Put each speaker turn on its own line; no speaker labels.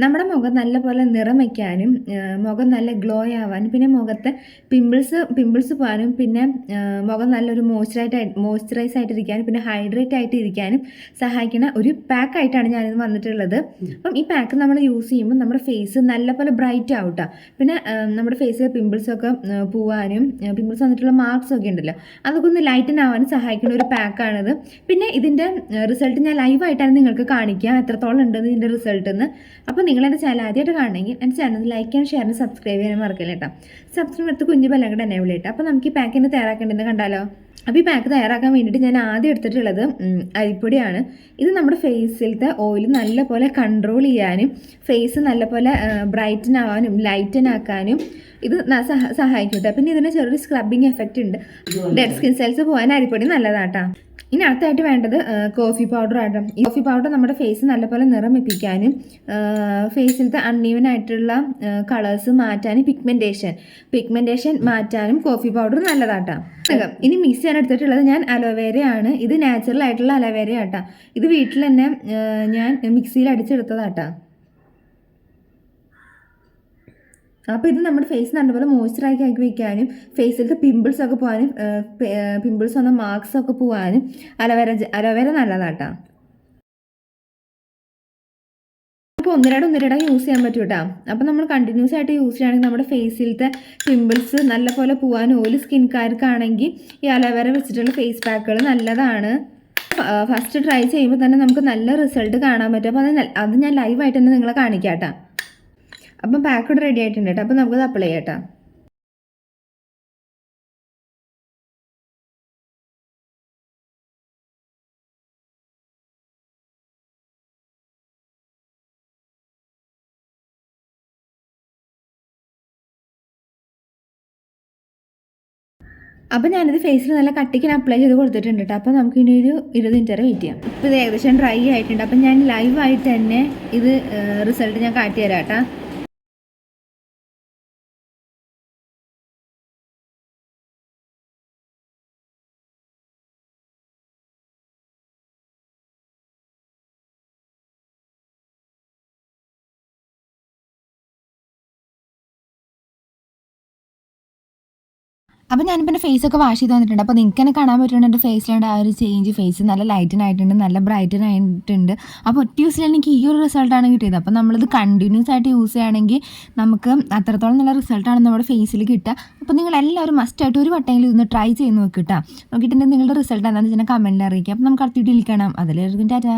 നമ്മുടെ മുഖം നല്ലപോലെ നിറം വയ്ക്കാനും മുഖം നല്ല ഗ്ലോ ആവാനും പിന്നെ മുഖത്തെ പിമ്പിൾസ് പിമ്പിൾസ് പോകാനും പിന്നെ മുഖം നല്ലൊരു മോയ്സ്ചറൈറ്റ് മോയ്സ്ചറൈസ് ആയിട്ടിരിക്കാനും പിന്നെ ഹൈഡ്രേറ്റ് ആയിട്ട് ഇരിക്കാനും സഹായിക്കുന്ന ഒരു പാക്ക് ആയിട്ടാണ് ഞാനിത് വന്നിട്ടുള്ളത്. അപ്പം ഈ പാക്ക് നമ്മൾ യൂസ് ചെയ്യുമ്പോൾ നമ്മുടെ ഫേസ് നല്ലപോലെ ബ്രൈറ്റ് ആവട്ടെ. പിന്നെ നമ്മുടെ ഫേസിലെ പിമ്പിൾസൊക്കെ പോവാനും പിമ്പിൾസ് വന്നിട്ടുള്ള മാർക്സ് ഒക്കെ ഉണ്ടല്ലോ അതൊക്കെ ഒന്ന് ലൈറ്റൻ ആവാനും സഹായിക്കുന്ന ഒരു പാക്കാണിത്. പിന്നെ ഇതിന്റെ റിസൾട്ട് ഞാൻ ലൈവായിട്ടാണ് നിങ്ങൾക്ക് കാണിക്കുക. എത്രത്തോളം ഉണ്ടെന്ന് ഇതിന്റെ റിസൾട്ട് എന്ന് അപ്പോൾ നിങ്ങൾ എന്റെ ചാനൽ ആദ്യമായിട്ട് കാണണമെങ്കിൽ എന്റെ ചാനൽ ലൈക്ക് ചെയ്യാൻ ഷെയർ സബ്സ്ക്രൈബ് ചെയ്യാൻ മറക്കില്ല കേട്ടോ. സബ്സ്ക്രൈബ് എടുത്ത് കുഞ്ഞു ബെല്ലം കൂടെ എന്നെ വിളിയിട്ട് അപ്പോൾ നമുക്ക് ഈ പാക്കിന് തയ്യാറാക്കേണ്ടതെന്ന് കണ്ടാലോ? അപ്പോൾ ഈ പാക്ക് തയ്യാറാക്കാൻ വേണ്ടിയിട്ട് ഞാൻ ആദ്യം എടുത്തിട്ടുള്ളത് അരിപ്പൊടിയാണ്. ഇത് നമ്മുടെ ഫേസിലത്തെ ഓയിൽ നല്ലപോലെ കൺട്രോൾ ചെയ്യാനും ഫേസ് നല്ലപോലെ ബ്രൈറ്റൻ ആവാനും ലൈറ്റൻ ആക്കാനും ഇത് സഹായിക്കും കേട്ടോ. പിന്നെ ഇതിന് ചെറിയൊരു സ്ക്രബിങ് എഫക്റ്റ് ഉണ്ട്. ഡെഡ് സ്കിൻ സെൽസ് പോകാൻ അരിപ്പൊടി നല്ലതാട്ടോ. ഇനി അടുത്തായിട്ട് വേണ്ടത് കോഫി പൗഡർ ആയിട്ടും ഈ കോഫി പൗഡർ നമ്മുടെ ഫേസ് നല്ലപോലെ നിറം വെപ്പിക്കാനും ആ, ഫേസിലത്തെ അൺഈവൻ ആയിട്ടുള്ള കളേഴ്സ് മാറ്റാനും പിഗ്മെന്റേഷൻ പിഗ്മെന്റേഷൻ മാറ്റാനും കോഫി പൗഡർ നല്ലതാട്ടാ. ഇനി മിക്സ് ചെയ്യാൻ എടുത്തിട്ടുള്ളത് ഞാൻ അലോവേരയാണ് ആണ്. ഇത് നാച്ചുറൽ ആയിട്ടുള്ള അലോവേര ആട്ടാ. ഇത് വീട്ടിൽ തന്നെ ഞാൻ മിക്സിയിൽ അടിച്ചെടുത്തതാട്ടാ. അപ്പോൾ ഇത് നമ്മുടെ ഫേസ് നല്ലപോലെ മോയ്സ്ചറാക്കി ആക്കി വയ്ക്കാനും ഫേസിലത്തെ പിമ്പിൾസ് ഒക്കെ പോകാനും പിമ്പിൾസ് വന്ന മാർക്സ് ഒക്കെ പോകാനും അലോവേര അലോവേര നല്ലതാട്ടാ. അപ്പോൾ ഒന്നിരടം ഒന്നിരടം യൂസ് ചെയ്യാൻ പറ്റും കേട്ടോ അപ്പോൾ നമ്മൾ കണ്ടിന്യൂസ് ആയിട്ട് യൂസ് ചെയ്യുകയാണെങ്കിൽ നമ്മുടെ ഫേസിലത്തെ പിമ്പിൾസ് നല്ലപോലെ പോകാനും ഓയിൽ സ്കിൻകാർക്കാണെങ്കിൽ ഈ അലോവേര വെച്ചിട്ടുള്ള ഫേസ് പാക്കുകൾ നല്ലതാണ്. ഫസ്റ്റ് ട്രൈ ചെയ്യുമ്പോൾ തന്നെ നമുക്ക് നല്ല റിസൾട്ട് കാണാൻ പറ്റും. അപ്പോൾ അത് അത് ഞാൻ ലൈവായിട്ട് തന്നെ നിങ്ങളെ കാണിക്കാം കേട്ടോ അപ്പം പാക്കഡ് റെഡി ആയിട്ടുണ്ട് കേട്ടോ. അപ്പം നമുക്കത് അപ്ലൈ ചെയ്യാം കേട്ടോ. അപ്പം ഞാനിത് ഫേസിൽ നല്ല കട്ടിക്ക് അപ്ലൈ ചെയ്ത് കൊടുത്തിട്ടുണ്ട് കേട്ടോ. അപ്പോൾ നമുക്ക് ഇനി ഒരു ഇരുപത് മിനിറ്റ് വരെ വെയിറ്റ് ചെയ്യാം. ഇപ്പോൾ ഇത് ഏകദേശം ഡ്രൈ ആയിട്ടുണ്ട്. അപ്പം ഞാൻ ലൈവായിട്ട് തന്നെ ഇത് റിസൾട്ട് ഞാൻ കാട്ടി തരാം കേട്ടോ. അപ്പോൾ ഞാനിപ്പോൾ എന്റെ ഫേസ് ഒക്കെ വാഷ് ചെയ്ത് വന്നിട്ടുണ്ട്. അപ്പോൾ നിങ്ങൾക്ക് തന്നെ കാണാൻ പറ്റുന്നുണ്ട് എന്റെ ഫേസിലുണ്ട് ആ ഒരു ചേഞ്ച് ഫേസ് നല്ല ലൈറ്റനായിട്ടുണ്ട് നല്ല ബ്രൈറ്റനായിട്ടുണ്ട് അപ്പോൾ ഒറ്റ യൂസിൽ എനിക്ക് ഈ ഒരു റിസൾട്ടാണ് കിട്ടിയത്. അപ്പോൾ നമ്മളിത് കണ്ടിന്യൂസ് ആയിട്ട് യൂസ് ചെയ്യുകയാണെങ്കിൽ നമുക്ക് അത്രത്തോളം നല്ല റിസൾട്ടാണ് നമ്മുടെ ഫേസിൽ കിട്ടുക. അപ്പോൾ നിങ്ങൾ എല്ലാവരും മസ്റ്റായിട്ട് ഒരു വട്ടമെങ്കിലും ഇതൊന്ന് ട്രൈ ചെയ്ത് നോക്കി കിട്ടാം നോക്കിയിട്ടുണ്ടെങ്കിൽ നിങ്ങളുടെ റിസൾട്ട് എന്താണെന്ന് വെച്ചാൽ കമന്റിൽ അറിയിക്കുക അപ്പോൾ നമുക്ക് അടുത്തിട്ട് ഇരിക്കണം കാണാം അതിലെല്ലാവർക്കും ടാറ്റാ.